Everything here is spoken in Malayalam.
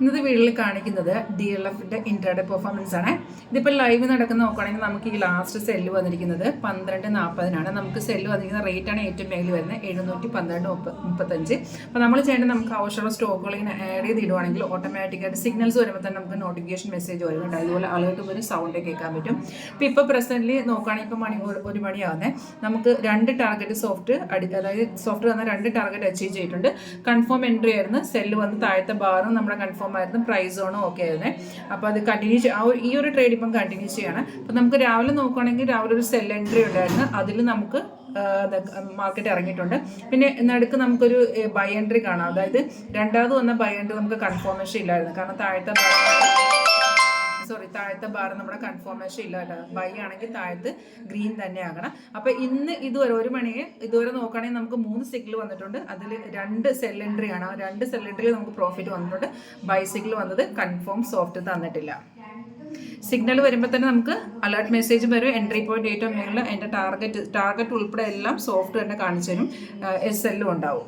ഇന്നത്തെ വീഡിയോയിൽ കാണിക്കുന്നത് ഡി എൽ എഫിന്റെ ഇൻട്രാഡേ പെർഫോമൻസ് ആണ്. ഇതിപ്പോൾ ലൈവ് നടക്കുന്ന നോക്കുകയാണെങ്കിൽ നമുക്ക് ഈ ലാസ്റ്റ് സെല്ല് വന്നിരിക്കുന്നത് പന്ത്രണ്ട് നാൽപ്പതിനാണ് നമുക്ക് സെല്ല് വന്നിരിക്കുന്ന റേറ്റ് ആണ് ഏറ്റവും മേലിൽ വരുന്നത് എഴുന്നൂറ്റി പന്ത്രണ്ട് മുപ്പ മുപ്പത്തഞ്ച്. അപ്പോൾ നമ്മൾ ചെയ്യേണ്ടത് നമുക്ക് ആവശ്യമുള്ള സ്റ്റോക്കുകൾ ഇങ്ങനെ ആഡ് ചെയ്ത് ഇടുവാണെങ്കിൽ ഓട്ടോമാറ്റിക്കായിട്ട് സിഗ്നൽസ് വരുമ്പോൾ തന്നെ നമുക്ക് നോട്ടിഫിക്കേഷൻ മെസ്സേജ് വരുന്നുണ്ട് അതുപോലെ അലേർട്ട് പോലും സൗണ്ട് കേൾക്കാൻ പറ്റും. അപ്പോൾ ഇപ്പോൾ പ്രസന്റ്ലി നോക്കുകയാണെങ്കിൽ ഇപ്പോൾ മണി ഒരു- ഒരു മണിയാവുന്നത് നമുക്ക് രണ്ട് ടാർഗറ്റ് സോഫ്റ്റ് അടി അതായത് സോഫ്റ്റ് വന്ന രണ്ട് ടാർഗറ്റ് അച്ചീവ് ചെയ്തിട്ടുണ്ട്. കൺഫേം എൻട്രി ആയിരുന്നു. സെല്ല് വന്ന് താഴത്തെ ബാറും നമ്മുടെ കൺഫേം ആയിരുന്നു പ്രൈസ് സോണും ഒക്കെ ആയിരുന്നു. അപ്പോൾ അത് കണ്ടിന്യൂ ആ ഈ ഒരു ട്രേഡ് ഇപ്പം കണ്ടിന്യൂ ചെയ്യാണ്. അപ്പോൾ നമുക്ക് രാവിലെ നോക്കുകയാണെങ്കിൽ രാവിലെ ഒരു സെൽ എൻട്രി ഉണ്ടായിരുന്നു. അതിൽ നമുക്ക് മാർക്കറ്റ് ഇറങ്ങിയിട്ടുണ്ട്. പിന്നെ നടുക്ക് നമുക്കൊരു ബൈ എൻട്രി കാണാം. അതായത് രണ്ടാമത് വന്ന ബൈ എൻട്രി നമുക്ക് കൺഫർമേഷൻ ഇല്ലായിരുന്നു. കാരണം താഴത്തെ താഴത്തെ ബാർ നമ്മുടെ കൺഫോർമേഷൻ ഇല്ല ബൈ ആണെങ്കിൽ താഴത്ത് ഗ്രീൻ തന്നെ ആകണം. അപ്പൊ ഇന്ന് ഇതുവരെ ഒരു മണിയെ ഇതുവരെ നോക്കുകയാണെങ്കിൽ നമുക്ക് മൂന്ന് സിഗ്നൽ വന്നിട്ടുണ്ട്. അതിൽ രണ്ട് സെൽ ആണ്. രണ്ട് സെൽ നമുക്ക് പ്രോഫിറ്റ് വന്നിട്ടുണ്ട്. ബൈ സിഗ്നൽ വന്നത് കൺഫേം സോഫ്റ്റ് തന്നിട്ടില്ല. സിഗ്നൽ വരുമ്പോൾ തന്നെ നമുക്ക് അലേർട്ട് മെസ്സേജ് വരും. എൻട്രി പോയിന്റ് ഏറ്റവും മേളിൽ എന്റെ ടാർഗറ്റ് ടാർഗറ്റ് ഉൾപ്പെടെ എല്ലാം സോഫ്റ്റ് തന്നെ കാണിച്ചു തരും എസ് എല്ലും ഉണ്ടാവും.